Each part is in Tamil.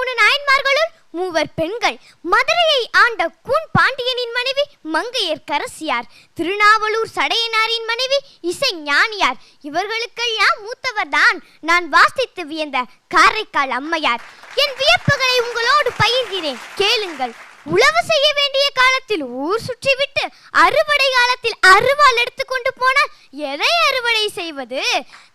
மூணு நாயன்மார்களுள் மூவர் பெண்கள். மதுரையை ஆண்ட கூன் பாண்டியனின் மனைவி மங்கையர் கரசியார். திருநாவலூர் சடையனாரின் மனைவி இசை ஞானியார். இவர்களுக்கெல்லாம் மூத்தவர்தான். நான் வாசித்து வியந்த காரைக்கால் அம்மையார். என் வியப்புகளை உங்களோடு பகிர்கிறேன். கேளுங்கள். உழவு செய்ய வேண்டிய காலத்தில் ஊர் சுற்றிவிட்டு அறுவடை காலத்தில் அருவாள் எடுத்துக்கொண்டு போனால் எதை அறுவடை செய்வது?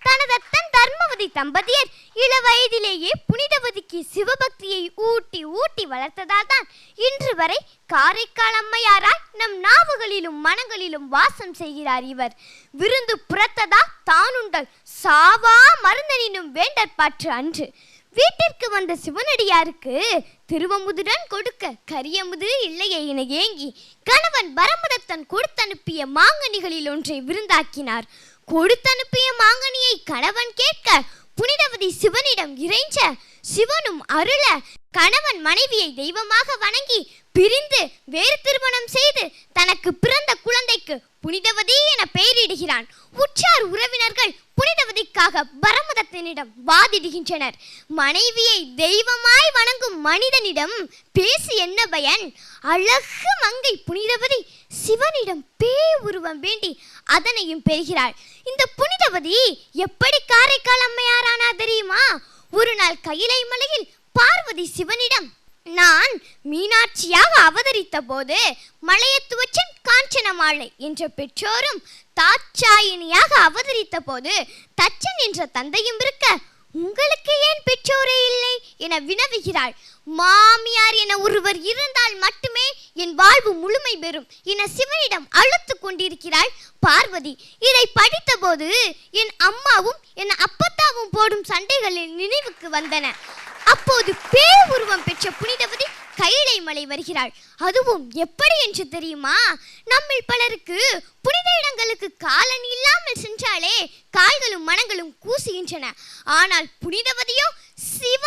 தனது தர்மவதி தம்பதியர் இளவயதிலேயே புனிதவதிக்கு சிவபக்தியை ஊட்டி ஊட்டி வளர்த்ததால் தான் இன்று வரை காரைக்கால் அம்மையாராய் நம் நாவுகளிலும் மனங்களிலும் வாசம் செய்கிறார் இவர். விருந்து புறத்ததா தானுண்டல் சாவா மருந்தனினும் வேண்டற்பாற்று அன்று. வீட்டிற்கு வந்த சிவனடியாருக்கு திருவமுதுடன் கொடுக்க கரியமுது இல்லையே என ஏங்கி கணவன் பரமதத்தன் கொடுத்தனுப்பிய மாங்கனிகளில் ஒன்றை விருந்தாக்கினார். கொடுத்தனுப்பிய மாங்கனியை கணவன் கேட்க புனிதவதி சிவனிடம் இறைஞ்ச சிவனும் அருள கணவன் மனைவியை தெய்வமாக வணங்கி பிரிந்து வேறு திருமணம் செய்து தனக்கு பிறந்த குழந்தைக்கு புனிதவதி என பெயரிடுகிறான். உற்றார் உறவினர்கள் புனிதவதிக்காக பரமதத்தினிடம் வாதிடுகின்றனர். மனைவியை தெய்வமாய் வணங்கும் மனிதனிடம் பேசி என்ன பயன்? அழகு மங்கை புனிதவதி சிவனிடம் பேய் உருவம் வேண்டி அதனையும் பெறுகிறாள். இந்த புனிதவதி எப்படி காரைக்கால் அம்மையாரானா தெரியுமா? ஒரு நாள் கையிலை மலையில் பார்வதி சிவனிடம் நான் மீனாட்சியாக அவதரித்த போது மலையத்துவச்சன் காஞ்சனமாலை என்ற பெற்றோரும் தாச்சாயினியாக அவதரித்த போது தச்சன் என்ற தந்தையும் இருக்க உங்களுக்கு ஏன் பெற்றோரே இல்லை என வினவுகிறாள். மாமியார் என ஒருவர் இருந்தால் மட்டுமே என் வாழ்வு முழுமை பெறும் என சிவனிடம் அழுத்து கொண்டிருக்கிறாள் பார்வதி. இதை படித்தபோது என் அம்மாவும் என் அப்பத்தாவும் போடும் சண்டைகளில் நினைவுக்கு வந்தன. அப்போது பே உருவம் பெற்ற புனிதவதி கைலை மலை வருகிறாள். அதுவும் எப்படி என்று தெரியுமா? நம்மில் பலருக்கு புனித இடங்களுக்கு காலன் இல்லாமல் சென்றாலே கால்களும் மனங்களும் கூசுகின்றன. ஆனால் புனிதவதியோ சிவ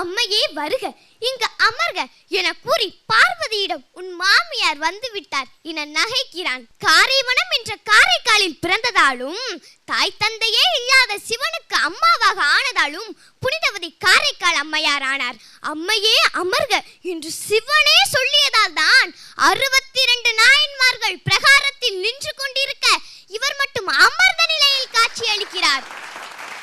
அம்மையே வருக. இங்கு அமர்க. என கூறி பார்வதியிடம் உன் மாமியார் வந்து விட்டார் என நகைக்கிறான். காரைவனம் என்ற காரைக்காலில் பிறந்ததாலும் தாய் தந்தையே இல்லாத சிவனுக்கு அம்மாவாக ஆனதாலும் புனிதவதி காரைக்கால் அம்மையார் ஆனார். அம்மையே அமர்க. என்று சிவனே சொல்லியதால் தான் அறுபத்தி இரண்டு நாயன்மார்கள் பிரகார